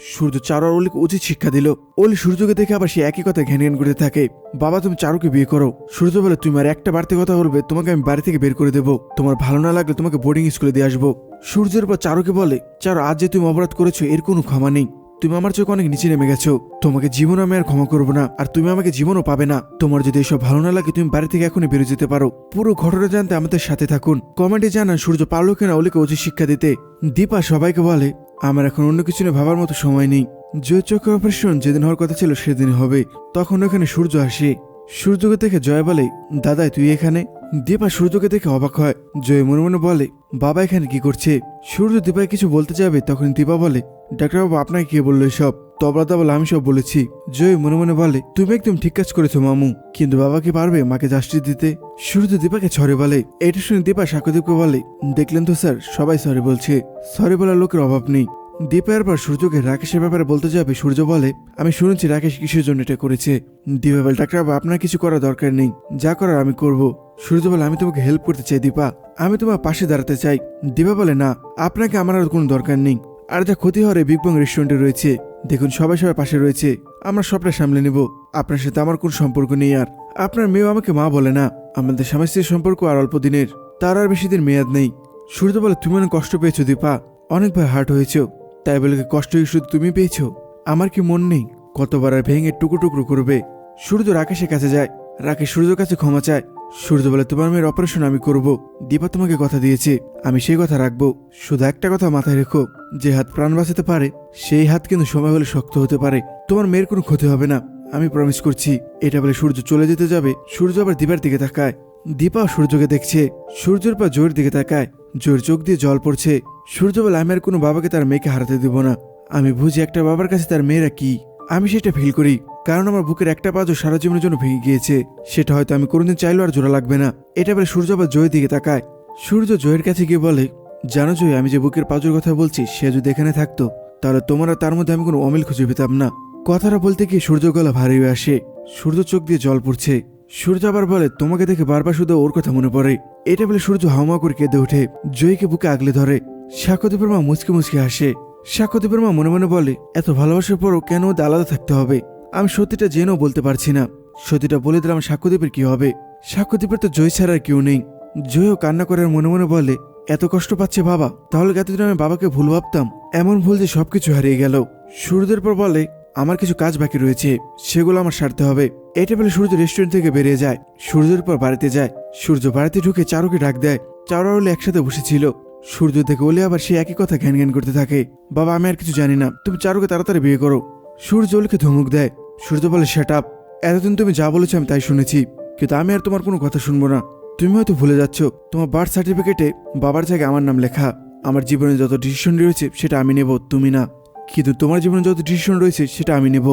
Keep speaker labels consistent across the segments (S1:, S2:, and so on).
S1: সূর্য চারু আর অলিকে উচিত শিক্ষা দিল। অলি সূর্যকে দেখে আবার সে একই কথা ঘ্যান করতে থাকে। বাবা, তুমি চারুকে বিয়ে করো। সূর্য বলে, তুমি আর একটা বাড়তি কথা বলবে, তোমাকে আমি বাড়ি থেকে বের করে দেবো। তোমার ভালো না লাগলে তোমাকে বোর্ডিং স্কুলে দিয়ে আসব। সূর্যের পর চারুকে বলে, চারু, আজ যে তুমি অপরাধ করেছ, এর কোনো ক্ষমা নেই। তুমি আমার চোখে অনেক নিচে নেমে গেছো। তোমাকে জীবন আমি আর ক্ষমা করব না, আর তুমি আমাকে জীবনও পাবে না। তোমার যদি এসব ভালো না লাগে, তুমি বাড়ি থেকে এখনই বেরিয়ে যেতে পারো। পুরো ঘটনা জানতে আমাদের সাথে থাকুন। কমেন্টে জানান সূর্য পারল কিনা অলিকে উচিত শিক্ষা দিতে। দীপা সবাইকে বলে আমার এখন অন্য কিছু নিয়ে ভাবার মতো সময় নেই। জয় চক্র অপারেশন যেদিন হওয়ার কথা ছিল সেদিন হবে। তখন ওখানে সূর্য আসে। সূর্যকে দেখে জয় বলে, দাদাই, তুই এখানে? দীপা সূর্যকে দেখে অবাক হয়। জয় মনে মনে বলে, বাবা এখানে কি করছে? সূর্য দীপায় কিছু বলতে যাবে, তখন দীপা বলে, ডাক্তারবাবু, আপনাকে কে বলল এসব? তবলা তবলা আমি সব বলেছি। জয় মনে মনে বলে, তুমি একদম ঠিক কাজ করেছ, মামু। কিন্তু বাবা কি পারবে মাকে জাস্টিস দিতে? সূর্য দীপাকে ছড়ে বলে। এটা শুনে দীপা সাক্ষ্যদীপকে বলে, দেখলেন তো স্যার, সবাই সরি বলছে। সরি বলার লোকের অভাব নেই। দীপা এরপর সূর্যকে রাকেশের ব্যাপারে বলতে যাবে, সূর্য বলে, আমি শুনেছি রাকেশ কিসের জন্য এটা করেছে। দীপা বলে ডাক্তারবাবু আপনার কিছু করার দরকার নেই। যা করার আমি করব। সূর্য বলে, আমি তোমাকে হেল্প করতে চাই দীপা। আমি তোমার পাশে দাঁড়াতে চাই। দীপা বলে, না, আপনাকে আমার আর কোনো দরকার নেই। আর যা ক্ষতি হওয়ার বিগ বং রেস্টুরেন্টে রয়েছে, দেখুন সবাই সবাই পাশে রয়েছে, আমরা সবটা সামলে নেব। আপনার সাথে আমার কোনো সম্পর্ক নেই আর। আপনার মেয়েও আমাকে মা বলে না, আমাদের স্বামী স্ত্রীর সম্পর্ক আর অল্প দিনের। তার আর বেশি দিন মেয়াদ নেই। সূর্য বলে, তুমি অনেক কষ্ট পেয়েছ দীপা অনেকবার হার্ট হয়েছো। তাই বলে কষ্ট শুধু তুমি পেয়েছ? আমার কি মন নেই? কতবার আর ভেঙে টুকরো টুকরো করবে? সূর্য রাকেশের কাছে যায়। রাকেশ সূর্যর কাছে ক্ষমা চায়। সূর্য বলে তোমার মেয়ের অপারেশন আমি করব। দীপা তোমাকে কথা দিয়েছে। আমি সেই কথা রাখব। শুধু একটা কথা মাথায় রেখো। যে হাত প্রাণ বাঁচাতে পারে, সেই হাত কিন্তু সময় হলে শক্ত হতে পারে। তোমার মেয়ের কোনো ক্ষতি হবে না। আমি প্রমিস করছি, এটা বলে সূর্য চলে যেতে যাবে। সূর্য আবার দীপার দিকে তাকায়। দীপা সূর্যকে দেখছে। সূর্যের পা জোর দিকে তাকায়। জোর চোখ দিয়ে জল পড়ছে। সূর্য বলে, আমি আর কোনো বাবাকে তার মেয়েকে হারাতে দেব না। আমি বুঝি একটা বাবার কাছে তার মেয়েরা কি। আমি সেটা ফিল করি। কারণ আমার বুকের একটা পাজও সারা জীবনের জন্য ভেঙে গিয়েছে। সেটা হয়তো আমি কোনোদিন চাইলেও আর জোড়া লাগবে না। এটা বলে সূর্য আবার জয়ের দিকে তাকায়। সূর্য জয়ের কাছে গিয়ে বলে, জানো জয়, আমি যে বুকের পাজুর কথা বলছি, সে যদি এখানে থাকতো, তাহলে তোমার তার মধ্যে আমি কোনো অমিল খুঁজে পেতাম না। কথাটা বলতে গিয়ে সূর্য গলা ভারী হয়ে আসে। সূর্য চোখ দিয়ে জল পড়ছে। সূর্য আবার বলে, তোমাকে দেখে বারবার শুধু ওর কথা মনে পড়ে। এটা বলে সূর্য হাওমা করে কেঁদে ওঠে। জয়কে বুকে আগলে ধরে। সাক্ষ্যদীপের মা মুচকে মুচকে হাসে। সাক্ষ্যদীপের মা মনে মনে বলে, এত ভালোবাসার পরও কেন ওদের আলাদা থাকতে হবে? আমি সত্যিটা জেনেও বলতে পারছি না। সত্যিটা বলে দিলাম সাক্ষ্যদীপের কি হবে। সাক্ষ্যদীপের তো জয় ছাড়া আর কেউ নেই। জয়ও কান্না করার মনে মনে বলে, এত কষ্ট পাচ্ছে বাবা, তাহলে এতদিন আমি বাবাকে ভুল ভাবতাম? এমন ভুল যে সবকিছু হারিয়ে গেল। সূর্যের পর বলে, আমার কিছু কাজ বাকি রয়েছে, সেগুলো আমার সারতে হবে। এটা বলে সূর্য রেস্টুরেন্ট থেকে বেরিয়ে যায়। সূর্যের পর বাড়িতে যায়। সূর্য বাড়িতে ঢুকে চারুকে ডাক দেয়। চারু আর একসাথে বসেছিল। সূর্য থেকে ওলে আবার সে একই কথা ঘ্যান ঘ্যান করতে থাকে। বাবা, আমি আর কিছু জানি না। তুমি চারুকে তাড়াতাড়ি বিয়ে করো। সূর্য ওলিকে ধমক দেয়। সূর্য বলে সেট আপ, এতদিন তুমি যা বলেছ আমি তাই শুনেছি, কিন্তু আমি আর তোমার কোনো কথা শুনব না। তুমি হয়তো ভুলে যাচ্ছ, তোমার বার্থ সার্টিফিকেটে বাবার জায়গায় আমার নাম লেখা। আমার জীবনে যত ডিসিশন রয়েছে, সেটা আমি নেব, তুমি না। কিন্তু তোমার জীবনে যত ডিসিশন রয়েছে, সেটা আমি নেব।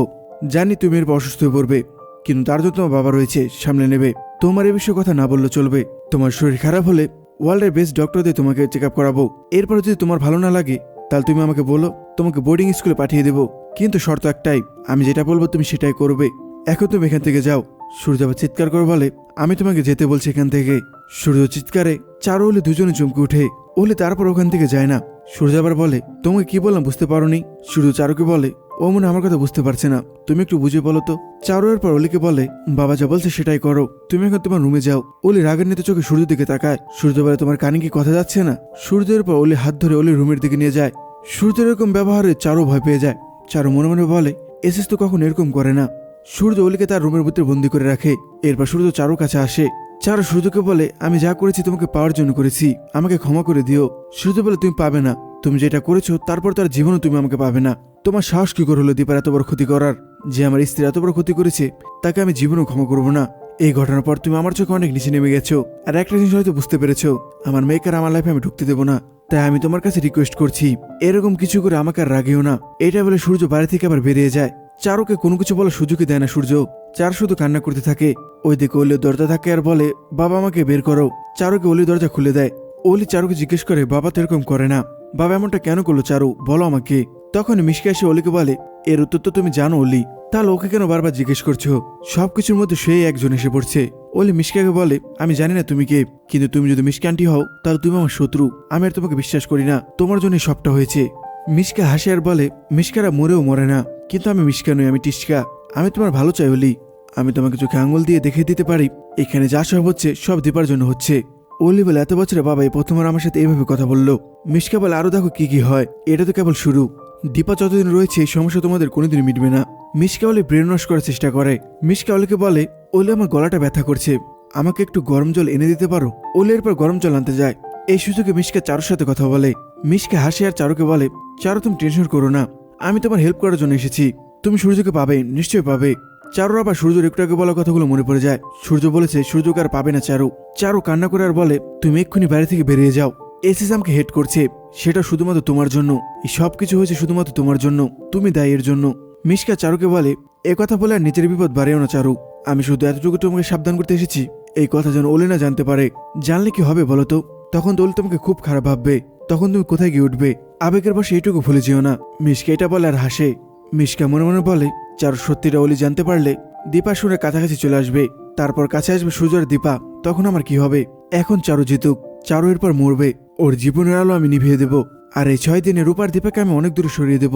S1: জানি তুমি এরপর অসুস্থ হয়ে পড়বে, কিন্তু তার জন্য তোমার বাবা রয়েছে, সামলে নেবে। তোমার এ বিষয়ে কথা না বললে চলবে। তোমার শরীর খারাপ হলে ওয়ার্ল্ডের বেস্ট ডক্টর দিয়ে তোমাকে চেক আপ করাবো। এরপর যদি তোমার ভালো না লাগে, তাহলে তুমি আমাকে বলো, তোমাকে বোর্ডিং স্কুলে পাঠিয়ে দেবো। কিন্তু শর্ত একটাই, আমি যেটা বলব তুমি সেটাই করবে। এখন তুমি এখান থেকে যাও। সূর্য আবার চিৎকার করে বলে, আমি তোমাকে যেতে বলছি এখান থেকে। সূর্য চিৎকারে চারু হলে দুজনে চমকে উঠে ওলে তারপর ওখান থেকে যায় না। সূর্য আবার বলে, তোমাকে কি বললাম বুঝতে পারোনি? সূর্য চারুকে বলে, ও মনে আমার কথা বুঝতে পারছে না। তুমি একটু বুঝে বলো তো। চারু এর পর অলিকে বলে, বাবা যা বলছে সেটাই করো। তুমি এখন তোমার রুমে যাও। অলি রাগের নিতে চোখে সূর্য দিকে তাকায়। সূর্য বলে, তোমার কানে কি কথা যাচ্ছে না? সূর্যের পর অলি হাত ধরে অলি রুমের দিকে নিয়ে যায়। সূর্যের এরকম ব্যবহারে চারু ভয় পেয়ে যায়। চারু মনে মনে বলে এসেস তো কখন এরকম করে না। সূর্য অলিকে তার রুমের ভিতরে বন্দি করে রাখে। এরপর সূর্য চারুর কাছে আসে। চারু সূর্যকে বলে, আমি যা করেছি তোমাকে পাওয়ার জন্য করেছি। আমাকে ক্ষমা করে দিও। সূর্য বলে, তুমি পাবে না। তুমি যেটা করেছ, তারপর তার জীবনও তুমি আমাকে পাবে না। তোমার সাহস কি করে হলো দীপার এত বড় ক্ষতি করার? যে আমার স্ত্রী এত বড় ক্ষতি করেছে, তাকে আমি জীবনও ক্ষমা করব না। এই ঘটনার পর তুমি আমার চোখে অনেক নিচে নেমে গেছো। আর একটা জিনিস হয়তো বুঝতে পেরেছ, আমার মেয়েকে আমার লাইফে আমি ঢুকতে দেবো না। তাই আমি তোমার কাছে রিকোয়েস্ট করছি, এরকম কিছু করে আমাকে আর রাগেও না। এটা বলে সূর্য বাড়ি থেকে আবার বেরিয়ে যায়। চারুকে কোনো কিছু বলার সুযোগই দেয় না সূর্য। চার শুধু কান্না করতে থাকে। ওই দিকে অলি দরজা থাকে আর বলে, বাবা, আমাকে বের করো। চারুকে অলি দরজা খুলে দেয়। অলি চারুকে জিজ্ঞেস করে, বাবা তো এরকম করে না। বাবা এমনটা কেন করল চারু? বলো আমাকে। তখন মিশকে এসে অলিকে বলে, এর উত্তর তো তুমি জানো অলি। তাহলে ওকে কেন বারবার জিজ্ঞেস করছ? সবকিছুর মধ্যে সেই একজন এসে পড়ছে। অলি মিশকাকে বলে, আমি জানি না তুমি কে, কিন্তু তুমি যদি মিশকে আন্টি হও, তাহলে তুমি আমার শত্রু। আমি আর তোমাকে বিশ্বাস করি না। তোমার জন্য সবটা হয়েছে। মিশকা হাসে আর বলে, মিশকারা মরেও মরে না, কিন্তু আমি মিশকা নই, আমি টিসকা। আমি তোমার ভালো চাই ওলি। আমি তোমাকে চোখে আঙুল দিয়ে দেখে দিতে পারি। এখানে যা সব হচ্ছে, সব দীপার জন্য হচ্ছে। ওলি বলে, এত বছরে বাবা এই প্রথমবার আমার সাথে এইভাবে কথা বলল। মিশকা বলে, আরও দেখো কি কি হয়। এটা তো কেবল শুরু। দীপা যতদিন রয়েছে, এই সমস্যা তোমাদের কোনোদিন মিটবে না। মিশকা অলি ব্রেন ওয়াশ করার চেষ্টা করে। মিশকা অলিকে বলে, ওলে আমার গলাটা ব্যথা করছে। আমাকে একটু গরম জল এনে দিতে পারো? ওলি এরপর গরম জল আনতে যায়। এই সুযোগে মিশকা চারুর সাথে কথা বলে। মিশকা হাসে আর চারুকে বলে, চারু, তুমি টেনশন করো না। আমি তোমার হেল্প করার জন্য এসেছি। তুমি সূর্যকে পাবে, নিশ্চয়ই পাবে। চারুর আবার সূর্যর একটু আগে বলা কথাগুলো মনে পড়ে যায়। সূর্য বলেছে, সূর্যকে আর পাবে না চারু। চারু কান্না করে আর বলে, তুমি এক্ষুনি বাইরে থেকে বেরিয়ে যাও। এসিস আমাকে হেড করছে। সেটা শুধুমাত্র তোমার জন্য। এই সব কিছু হয়েছে শুধুমাত্র তোমার জন্য, তুমি দায়ী এর জন্য। মিশকা চারুকে বলে, এ কথা বলে আর নিজের বিপদ বাড়েও না চারু। আমি শুধু এতটুকু তোমাকে সাবধান করতে এসেছি। এই কথা যেন ওলে না জানতে পারে। জানলে কি হবে বলো তো? তখন ওলি তোমাকে খুব খারাপ ভাববে। তখন তুমি কোথায় গিয়ে উঠবে? আবেগের বসে এইটুকু ভুলে যেও না। মিশকা এটা বলে আর হাসে। মিশকা মনে মনে বলে, চারু, সত্যিটা ওলি জানতে পারলে দীপা শুনে কাছাকাছি চলে আসবে। তারপর কাছে আসবে সুজর দীপা। তখন আমার কি হবে? এখন চারু জিতুক। চারু এরপর মরবে। ওর জীবনের আলো আমি নিভিয়ে দেব, আর এই ছয় দিনে রূপার দীপাকে আমি অনেক দূরে সরিয়ে দেব।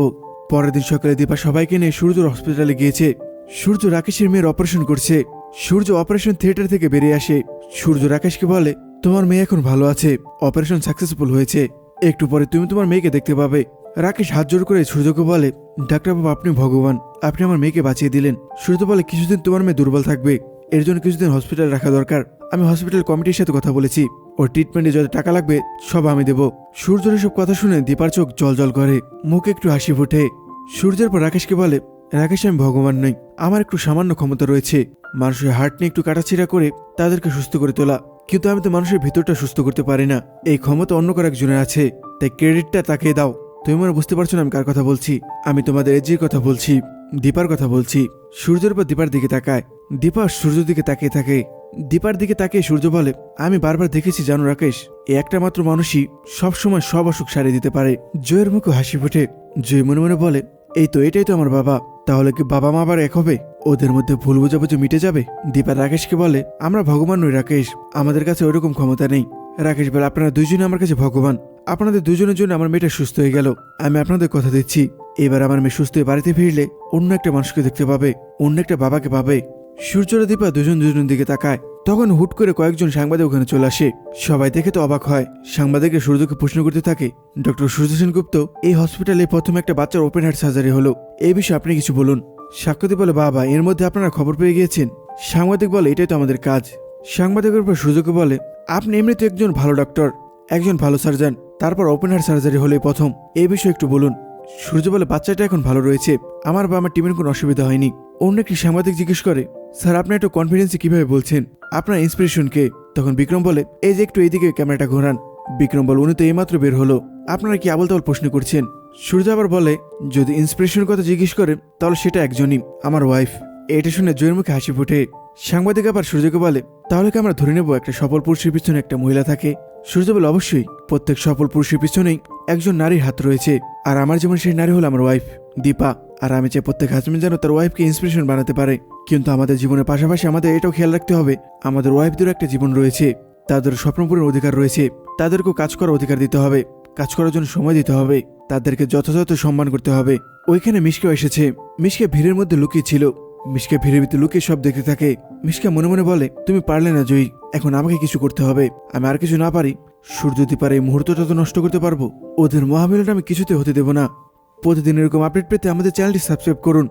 S1: পরের দিন সকালে দীপা সবাইকে নিয়ে সূর্যর হসপিটালে গিয়েছে। সূর্য রাকেশের মেয়ের অপারেশন করছে। সূর্য অপারেশন থিয়েটার থেকে বেরিয়ে আসে। সূর্য রাকেশকে বলে, তোমার মেয়ে এখন ভালো আছে। অপারেশন সাকসেসফুল হয়েছে। একটু পরে তুমি তোমার মেয়েকে দেখতে পাবে। রাকেশ হাত জোর করে সূর্যকে বলে ডাক্তারবাবু আপনি ভগবান। আপনি আমার মেয়েকে বাঁচিয়ে দিলেন। সূর্য বলে, কিছুদিন তোমার মেয়ে দুর্বল থাকবে। এর জন্য কিছুদিন হসপিটাল রাখা দরকার। আমি হসপিটাল কমিটির সাথে কথা বলেছি। ওর ট্রিটমেন্টে যত টাকা লাগবে, সব আমি দেব। সূর্যের এসব কথা শুনে দীপার চোখ জল জল করে, মুখে একটু হাসি ফোটে। সূর্যের পর রাকেশকে বলে, রাকেশ, আমি ভগবান নই। আমার একটু সামান্য ক্ষমতা রয়েছে। মানুষের হার্ট নিয়ে একটু কাটাছিড়া করে তাদেরকে সুস্থ করে তোলা। কিন্তু আমি তো মানুষের ভিতরটা সুস্থ করতে পারি না। এই ক্ষমতা অন্য কার একজনের আছে। তাই ক্রেডিটটা তাকে দাও। তুমি মনে বুঝতে পারছ না আমি কার কথা বলছি? আমি তোমাদের এজির কথা বলছি। দীপার কথা বলছি। সূর্যের পর দীপার দিকে তাকায়। দীপা সূর্যের দিকে তাকিয়ে থাকে। দীপার দিকে তাকিয়ে সূর্য বলে, আমি বারবার দেখেছি জানো রাকেশ এই একটা মাত্র মানুষই সবসময় সব অসুখ সারিয়ে দিতে পারে। জয়ের মুখে হাসি ফোটে। জয় মনে মনে বলে, এই তো, এটাই তো আমার বাবা। তাহলে কি বাবা মা আবার এক হবে? ওদের মধ্যে ভুল বোঝাবুঝি মিটে যাবে? দীপা রাকেশকে বলে, আমরা ভগবান নই রাকেশ, আমাদের কাছে ওরকম ক্ষমতা নেই। রাকেশ বলে, আপনারা দুইজনে আমার কাছে ভগবান। আপনাদের দুজনের জন্য আমার মেয়েটা সুস্থ হয়ে গেল। আমি আপনাদের কথা দিচ্ছি। এবার আমার মেয়ে সুস্থ হয়ে বাড়িতে ফিরলে অন্য একটা মানুষকে দেখতে পাবে, অন্য একটা বাবাকে পাবে। সূর্যরা দীপা দুজন দুজনের দিকে তাকায়। তখন হুট করে কয়েকজন সাংবাদিক ওখানে চলে আসে। সবাই দেখে তো অবাক হয়। সাংবাদিকরা সূর্যকে প্রশ্ন করতে থাকে, ডক্টর সূর্য সেনগুপ্ত এই হসপিটালে প্রথম একটা বাচ্চার ওপেন হার্ট সার্জারি হলো। এই বিষয়ে আপনি কিছু বলুন। সাক্ষাৎ বলে, বাবা, এর মধ্যে আপনারা খবর পেয়ে গিয়েছেন। সাংবাদিক বলে, এটাই তো আমাদের কাজ। সাংবাদিকের উপর সূর্যকে বলে, আপনি এমনিতে একজন ভালো ডক্টর একজন ভালো সার্জন তারপর ওপেন হার্ট সার্জারি হলে প্রথম। এই বিষয়ে একটু বলুন। সূর্য বলে, বাচ্চাটা এখন ভালো রয়েছে। আমার বা আমার টিমের কোনো অসুবিধা হয়নি। অন্য একটি সাংবাদিক জিজ্ঞেস করে, স্যার, আপনি একটু কনফিডেন্সে কীভাবে বলছেন? আপনার ইন্সপিরেশন কে? তখন বিক্রম বলে, এই যে একটু এইদিকে ক্যামেরাটা ঘোরান। বিক্রম বল, উনি তো এইমাত্র বের হলো। আপনারা কি আবল তাবল প্রশ্ন করছেন? সূর্য আবার বলে, যদি ইন্সপিরেশনের কথা জিজ্ঞেস করেন তাহলে সেটা একজনই, আমার ওয়াইফ এটা শুনে জয়ের মুখে হাসি ফোটে। সাংবাদিক আবার সূর্যকে বলে, তাহলে কি আমরা ধরে নেব একটা সফল পুরুষের পিছনে একটা মহিলা থাকে? সূর্য বলে, অবশ্যই, প্রত্যেক সফল পুরুষের পিছনেই একজন নারীর হাত রয়েছে, আর আমার যেমন সেই নারী হলো আমার ওয়াইফ দীপা। আর আমি চাই প্রত্যেক হাজবেন্ড যেন তার ওয়াইফকে ইন্সপিরেশন বানাতে পারে। কিন্তু আমাদের জীবনের পাশাপাশি আমাদের এটাও খেয়াল রাখতে হবে, আমাদের ওয়াইফদেরও একটা জীবন রয়েছে। তাদের স্বপ্নপূরণের অধিকার রয়েছে। তাদেরকেও কাজ করার অধিকার দিতে হবে, কাজ করার জন্য সময় দিতে হবে, তাদেরকে যথাযথ সম্মান করতে হবে। ওইখানে মিশকেও এসেছে। মিশকে ভিড়ের মধ্যে লুকিয়ে ছিল। মিশকে ভিড়ের ভিতরে লুকিয়ে সব দেখতে থাকে। মিশকা মনে মনে বলে, তুমি পারলে না জয়ী, এখন আমাকে কিছু করতে হবে। আমি আর কিছু না পারি। সূর্য দীপার এই মুহূর্তটা তো নষ্ট করতে পারব। ওদের মহামিলনটা আমি কিছুতে হতে দেব না। প্রতিদিন এরকম আপডেট পেতে আমাদের চ্যানেলটি সাবস্ক্রাইব করুন।